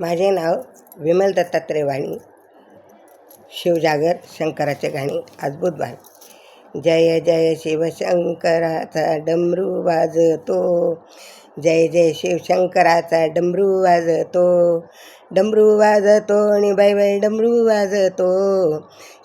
माझे नाव विमल दत्तात्रय वाणी शिवजागर शंकराचे गाणी अद्भुत बुधवार. जय जय शिवशंकराचा डमरू वाजतो जय जय शिवशंकराचा डमरू वाजतो डमरू वाजतो आणि बाई बाई डमरू वाजतो.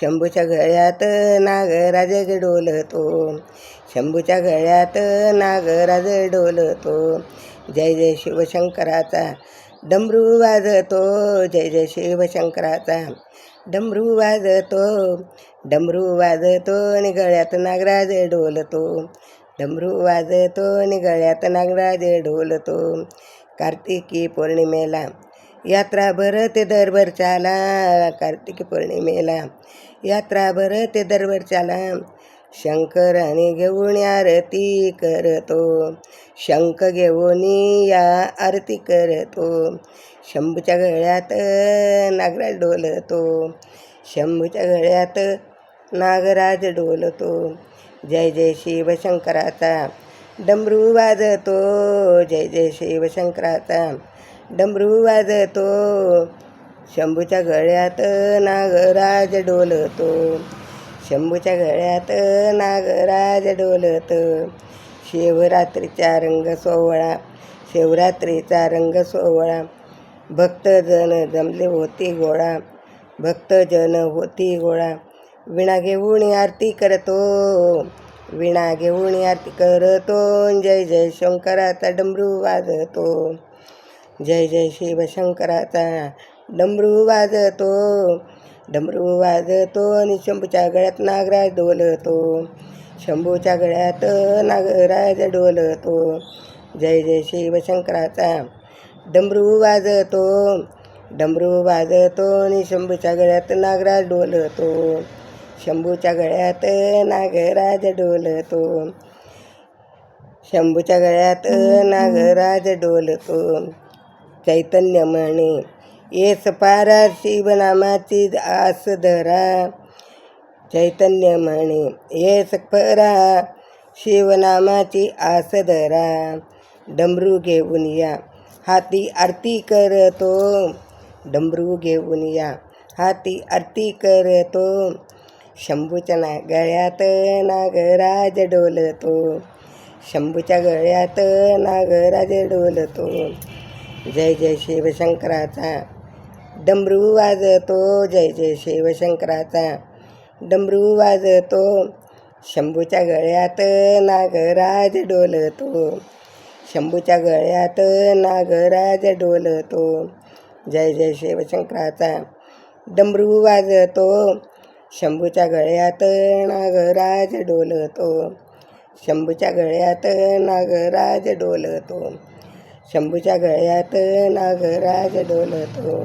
शंभूच्या गळ्यात नागराज डोलतो शंभूच्या गळ्यात नागराज डोलतो. जय जय शिवशंकराचा डमरू वाजतो जय जय शिवशंकराचा. डमरू वाजतो डमरू वाजतो आणि गळ्यात नागराज डोलतो. डमरू वाजतो आणि गळ्यात नागराज डोलतो. कार्तिकी पौर्णिमेला यात्रा भरते दरवरच्याला कार्तिकी पौर्णिमेला यात्रा भरते दरवरच्याला शंकराने घेऊन आरती करतो. शंख घेऊन या आरती करतो. शंभूच्या गळ्यात नागराज डोलतो. शंभूच्या गळ्यात नागराज डोलतो. जय जय शिवशंकराचा डमरू वाजतो. जय जय शिवशंकराचा डमरू वाजतो. शंभूच्या गळ्यात नागराज डोलतो. शंभूच्या गळ्यात नागराज डोलत. शिवरात्रीचा रंग सोहळा शिवरात्रीचा रंग सोहळा. भक्तजन जमले होती गोळा भक्तजन होती गोळा. विणा घेऊन आरती करतो विणा घेऊन आरती करतो. जय जय शंकराचा डमरू वाजतो. जय जय शिवशंकराचा डमरू वाजतो. डमरू वाजतो आणि शंभूच्या गळ्यात नागराज डोलतो. शंभूच्या गळ्यात नागराज डोलतो. जय जय शिवशंकराचा डमरू वाजतो डमरू वाजतो आणि शंभूच्या गळ्यात नागराज डोलतो. शंभूच्या गळ्यात नागराज डोलतो. शंभूच्या गळ्यात नागराज डोलतो. चैतन्य म्हणे येस पारा शिवनामाची आस धरा चैतन्य म्हणे येस परा शिवनामाची आस धरा डमरू घेऊन या हाती आरती करतो. डमरू घेऊन या हाती आरती करतो. शंभूच्या ना गळ्यात नागराज डोलतो. शंभूच्या गळ्यात नागराज डोलतो. जय जय शिवशंकराचा. डमरू वाजतो जय जय शिवशंकराचा. डमरू वाजतो शंभूच्या गळ्यात नागराज डोलतो. शंभूच्या गळ्यात नागराज डोलतो. जय जय शिवशंकराचा. डमरू वाजतो शंभूच्या गळ्यात नागराज डोलतो. शंभूच्या गळ्यात नागराज डोलतो. शंभूच्या गळ्यात नागराज डोलतो.